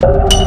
you.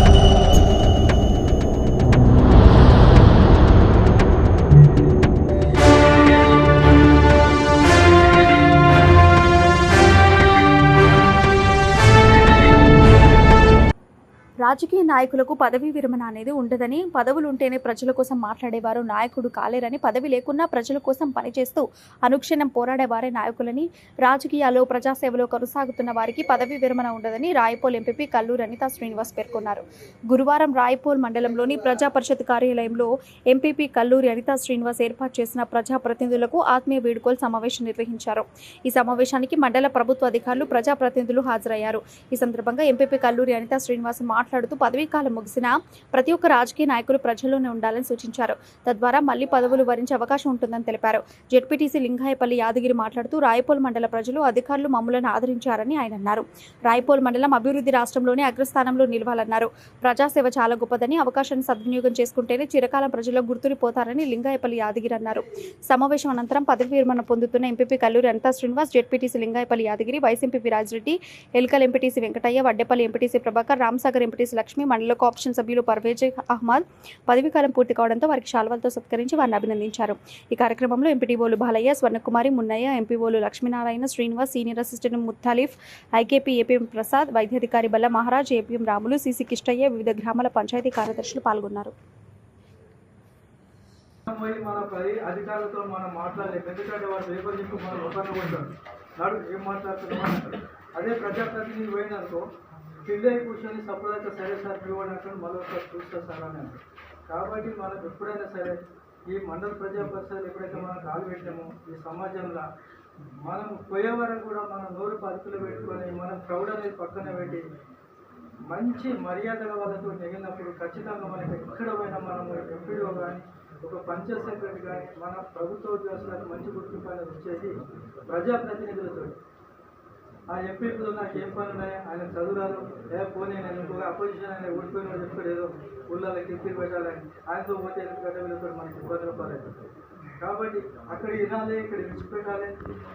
రాజకీయ నాయకులకు పదవీ విరమణ అనేది ఉండదని పదవులు ఉంటేనే ప్రజల కోసం మాట్లాడేవారు నాయకుడు కాలేరని పదవి లేకున్నా ప్రజల కోసం పనిచేస్తూ అనుక్షణం పోరాడేవారే నాయకులని రాజకీయాల్లో ప్రజాసేవలో కొనసాగుతున్న వారికి పదవీ విరమణ ఉండదని రాయపోల్ ఎంపీ కల్లూరు అనితా శ్రీనివాస్ పేర్కొన్నారు. గురువారం రాయపోల్ మండలంలోని ప్రజా పరిషత్ కార్యాలయంలో ఎంపీపీ కల్లూరి అనితా శ్రీనివాస్ ఏర్పాటు చేసిన ప్రజాప్రతినిధులకు ఆత్మీయ వీడుకోలు సమావేశం నిర్వహించారు. ఈ సమావేశానికి మండల ప్రభుత్వ అధికారులు ప్రజాప్రతినిధులు హాజరయ్యారు. ఈ సందర్భంగా ఎంపీపీ కల్లూరి అనితా శ్రీనివాస్ మాట్లాడుతూ మాట్లాడుతూ పదవీకాలం ముగిసిన ప్రతి ఒక్క రాజకీయ నాయకులు ప్రజల్లోనే ఉండాలని సూచించారు. తద్వారా మళ్ళీ పదవులు వరించే అవకాశం ఉంటుందని తెలిపారు. జెడ్పీటీసీ లింగాయపల్లి యాదగిరి మాట్లాడుతూ రాయపోల్ మండల ప్రజలు అధికారులు మమ్మలను ఆదరించారని ఆయన అన్నారు. రాయపోల్ మండలం అభివృద్ధి రాష్ట్రంలోనే అగ్రస్థానంలో నిలవాలన్నారు. ప్రజాసేవ చాలా గొప్పదని అవకాశాన్ని సద్వినియోగం చేసుకుంటేనే చిరకాలం ప్రజల్లో గుర్తురిపోతారని లింగాయపల్లి యాదగిరి అన్నారు. సమావేశం అనంతరం పదవి విరమణ పొందుతున్న MPP Kalluri Anitha Srinivas ZPTC Lingayapalli Yadagiri vice MP Rajireddy Elkal MPTC Venkataiah Vaddepalli MPTC Prabhakar Ramasagar MPTC Lakshmi మండల కోఆప్షన్ సభ్యులు పర్వేజ్ అహ్మద్ పదవీకాలం పూర్తి కావడంతో వారికి శాల్వాలతో సత్కరించి వారిని అభినందించారు. ఈ కార్యక్రమంలో ఎంపీటీఓలు Balaiah Swarnakumari Munnaiah ఎంపీఓలు Lakshminarayana Srinivas senior assistant Muthalif IKP APM Prasad వైద్యాధికారి బల్ల మహారాజ్ ఏపీఎం రాములు సీసీ కిష్టయ్య వివిధ గ్రామాల పంచాయతీ కార్యదర్శులు పాల్గొన్నారు. పోయి మన పది అధికారులతో మనం మాట్లాడలేము ఎందుకంటే పేపర్ చెప్పి నాడు ఏం మాట్లాడుతున్నాం అదే ప్రజాప్రతినిధి పోయినాకో కింద కూర్చొని సపరేట్ సరే సార్ పిలవడం అక్కడ మళ్ళీ ఒకసారి చూస్తా సార్ అని కాబట్టి మనకు ఎప్పుడైనా సరే ఈ మండల ప్రజా పరిషత్లు ఎప్పుడైతే మనం కాలు పెట్టామో ఈ సమాజంలో మనం పోయే వరకు కూడా మనం నోరు పరుపులు పెట్టుకొని మనం క్రౌడ్ అనేది పక్కన పెట్టి మంచి మర్యాదల వాళ్ళతో నెగినప్పుడు ఖచ్చితంగా మనకి ఎక్కడ పోయినా మనం ఎంపీడో కానీ ఒక పంచాయత్ సెక్రటరీ కానీ మన ప్రభుత్వ ఉద్యోగస్తులకు మంచి గుర్తింపు అనేది వచ్చేసి ప్రజాప్రతినిధులతో ఆ ఎంపీతో నాకు ఏం పని ఉన్నాయి ఆయన చదువురాదు. ఏ పోనీ నేను ఇంకొక అపోజిషన్ ఆయన ఓడిపోయిన వాళ్ళు ఏదో ఊళ్ళలో కిందికి పెట్టాలని ఆయనతో పోతే ఎందుకంటే వీళ్ళతో మనకి ఇబ్బంది పడలేదు కాబట్టి అక్కడ వినాలి ఇక్కడ విడిచిపెట్టాలి.